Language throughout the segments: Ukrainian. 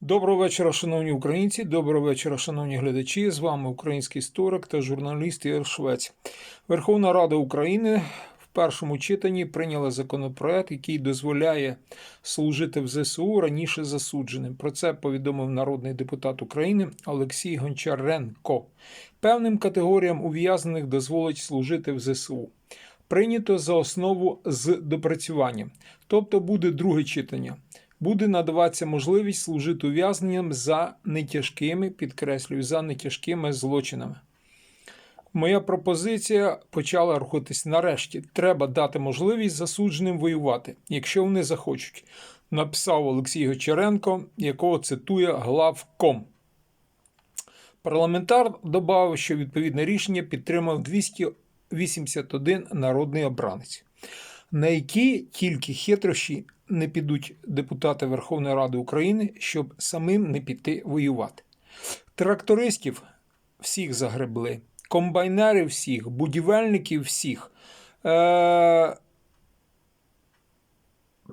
Доброго вечора, шановні українці. Доброго вечора, шановні глядачі. З вами український історик та журналіст Ігор Швець. Верховна Рада України в першому читанні прийняла законопроект, який дозволяє служити в ЗСУ раніше засудженим. Про це повідомив народний депутат України Олексій Гончаренко. Певним категоріям ув'язнених дозволить служити в ЗСУ. Прийнято за основу з допрацюванням, тобто буде друге читання буде надаватися можливість служити ув'язненням за нетяжкими, підкреслюю, за нетяжкими злочинами. Моя пропозиція почала рухатись нарешті. Треба дати можливість засудженим воювати, якщо вони захочуть, написав Олексій Гочаренко, якого цитує главком. Парламентар додав, що відповідне рішення підтримав 281 народний обранець, на які тільки хитрощі не підуть депутати Верховної Ради України, щоб самим не піти воювати. Трактористів всіх загребли, комбайнерів всіх, будівельників всіх, е-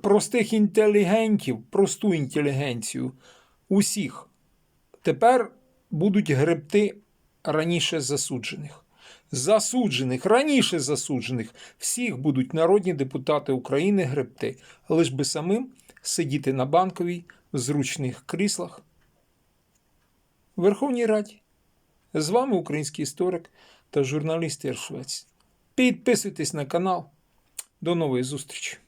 простих інтелігентів, просту інтелігенцію, усіх. Тепер будуть гребти раніше засуджених. Засуджених, раніше засуджених, всіх будуть народні депутати України гребти, лиш би самим сидіти на банковій в зручних кріслах. Верховній Раді. З вами український історик та журналіст Єршвець. Підписуйтесь на канал. До нової зустрічі!